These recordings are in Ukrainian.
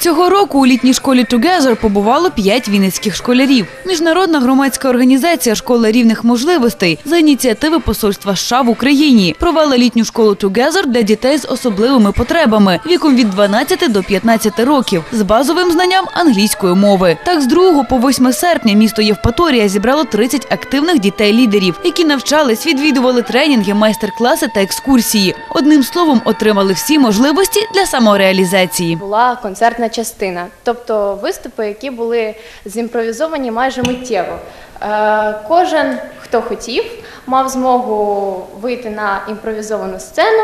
Цього року у літній школі Together побувало п'ять вінницьких школярів. Міжнародна громадська організація Школа рівних можливостей за ініціативи посольства США в Україні провела літню школу Together для дітей з особливими потребами віком від 12 до 15 років з базовим знанням англійської мови. Так, з 2 по 8 серпня місто Євпаторія зібрало 30 активних дітей-лідерів, які навчались, відвідували тренінги, майстер-класи та екскурсії. Одним словом, отримали всі можливості для самореалізації. була концертна частина, тобто виступи, які були зімпровізовані майже миттєво. Е, Кожен, хто хотів, мав змогу вийти на імпровізовану сцену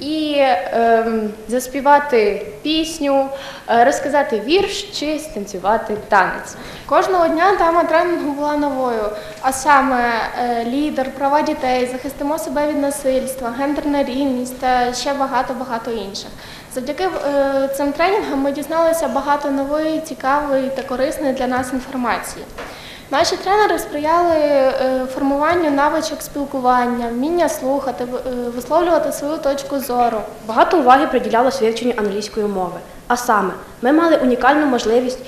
і ем, заспівати пісню, е, розказати вірш чи станцювати танець. Кожного дня тема тренінгу була новою, а саме е, лідер, права дітей, захистимо себе від насильства, гендерна рівність та ще багато-багато інших. Завдяки е, цим тренінгам ми дізналися багато нової, цікавої та корисної для нас інформації. Наші тренери сприяли е, формуванню навичок спілкування, вміння слухати, е, висловлювати свою точку зору. Багато уваги приділялось вивченню англійської мови. А саме, ми мали унікальну можливість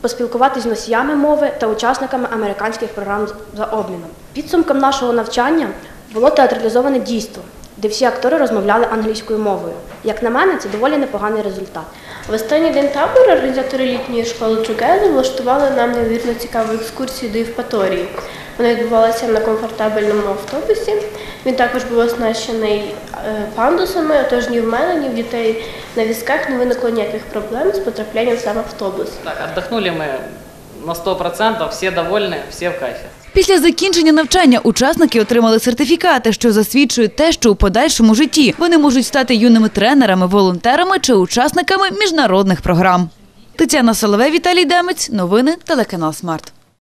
поспілкуватися з носіями мови та учасниками американських програм за обміном. Підсумком нашого навчання було театралізоване дійство, де всі актори розмовляли англійською мовою. Як на мене, це доволі непоганий результат. В останній день табору організатори літньої школи Together влаштували нам неймовірно цікаву екскурсію до Євпаторії. Вона відбувалася на комфортабельному автобусі. Він також був оснащений е, пандусами, тож ні в мене, ні в дітей на візках не виникло ніяких проблем з потраплянням сам автобус. Так, отдохнули мы на 100%, все довольны, все в кайфе. Після закінчення навчання учасники отримали сертифікати, що засвідчують те, що у подальшому житті вони можуть стати юними тренерами, волонтерами чи учасниками міжнародних програм. Тетяна Соловей, Віталій Демець. Новини телеканал Смарт.